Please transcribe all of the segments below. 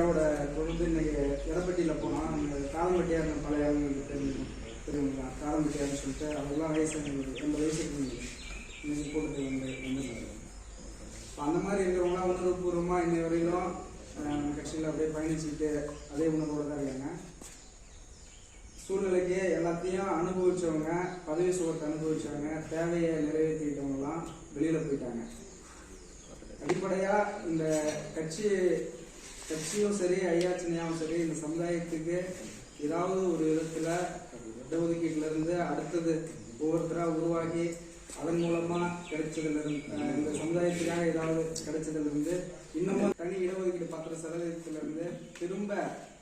ஐயாவோட தொடர்ந்து இன்னைக்கு இடப்பட்டியில் போனால் அங்கே காலம்பட்டியாக இருந்த பழைய ஆளுங்களுக்கு தெரியும் தெரியுங்களா? காலம்பட்டியார்னு சொல்லிட்டு அவங்களாம் வயசாக எங்களுக்கு எண்பது வயசுக்கு இன்னைக்கு போட்டு வந்து வந்துருந்தாங்க இப்போ அந்த மாதிரி இருக்கிறவங்களாம் உணர்வுபூர்வமாக இன்னை வரையிலும் அஹ், கட்சியில் அப்படியே பயணிச்சுக்கிட்டு அதே உணர்வோடு தான் இருக்காங்க. சூழ்நிலைக்கு எல்லாத்தையும் அனுபவிச்சவங்க பதவி சுகத்தை அனுபவிச்சவங்க தேவையை நிறைவேற்றிக்கிட்டவங்கலாம் வெளியில் போயிட்டாங்க. அடிப்படையா இந்த கட்சி கட்சியும் சரி ஐயாச்சனையாவும் சரி இந்த சமுதாயத்துக்கு ஏதாவது ஒரு விதத்துல இடஒதுக்கீட்டுல இருந்து அடுத்தது ஒவ்வொருத்தரா உருவாகி அதன் மூலமா கிடைச்சதுல இருந்து இந்த சமுதாயத்துக்காக ஏதாவது கிடைச்சதுல இருந்து இன்னமும் தனி இடஒதுக்கீடு பத்து சதவீதத்துல இருந்து திரும்ப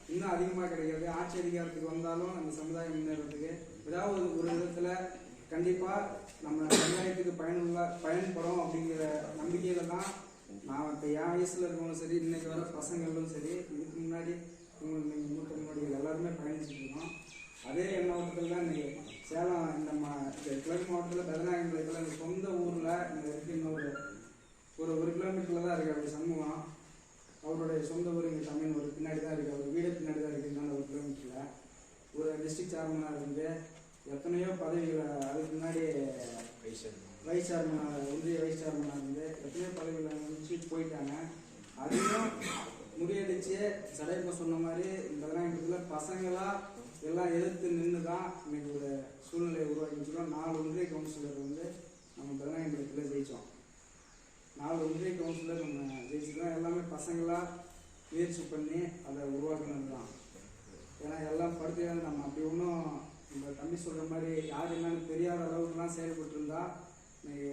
இன்னும் அதிகமா கிடைக்கிறது. ஆட்சி அதிகாரத்துக்கு வந்தாலும் அந்த சமுதாயம் முன்னேறதுக்கு ஏதாவது ஒரு விதத்துல கண்டிப்பா நம்ம சமுதாயத்துக்கு பயனுள்ள பயன்படும் அப்படிங்கிற நம்பிக்கையில தான் நான் இப்போ என் வயசுல இருக்கவங்களும் சரி இன்னைக்கு வர பசங்களும் சரி இதுக்கு முன்னாடி உங்களுக்கு நீங்கள் மூத்த முன்னோடிகள் எல்லாருமே பயணிச்சுட்டு இருக்கோம் அதே எண்ணோட்டத்தில் தான் இன்னைக்கு சேலம் இந்த மா இந்த கிழக்கு மாவட்டத்தில் பெதநாயகம்பாளையத்தில் எங்கள் சொந்த ஊரில் இங்கே இருக்கு இன்னொரு ஒரு ஒரு கிலோமீட்டரில் தான் இருக்கு அப்படி சண்முகம் அவருடைய சொந்த ஊர் இங்கே தமிழ் ஒரு பின்னாடி தான் இருக்குது அவர் வீடு பின்னாடி தான் இருக்குதுனால ஒரு கிலோமீட்டரில் ஒரு டிஸ்ட்ரிக்ட் சேர்மனாக இருந்து எத்தனையோ பதவிகளை அதுக்கு முன்னாடி வைஸ் சேர்மனாக ஒன்றிய வைஸ் சேர்மனாக இருந்து எத்தனையோ முடிச்சு போயிட்டாங்க. அதையும் முறியடிச்சு சடைப்ப சொன்ன மாதிரி இந்த பதினாயிரத்தில் பசங்களா எல்லாம் எதிர்த்து நின்று தான் இன்னைக்கு ஒரு சூழ்நிலையை உருவாக்கி வச்சிருக்கோம். நாலு ஒன்றிய கவுன்சிலர் வந்து நம்ம பதினாயிரத்தில் ஜெயித்தோம் நாலு ஒன்றிய கவுன்சிலர் நம்ம ஜெயிச்சிருக்கோம். எல்லாமே பசங்களா முயற்சி பண்ணி அதை உருவாக்கினது தான் ஏன்னா எல்லாம் படுத்து நம்ம அப்படி ஒன்றும் நம்ம தம்பி சொல்கிற மாதிரி யார் என்னன்னு தெரியாத அளவுக்குலாம் செயல்பட்டு இருந்தா இன்னைக்கு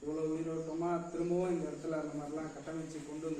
இவ்வளோ உயிரோட்டமாக திரும்பவும் இந்த இடத்துல அந்த மாதிரிலாம் கட்டமைச்சு கொண்டு வந்திருக்க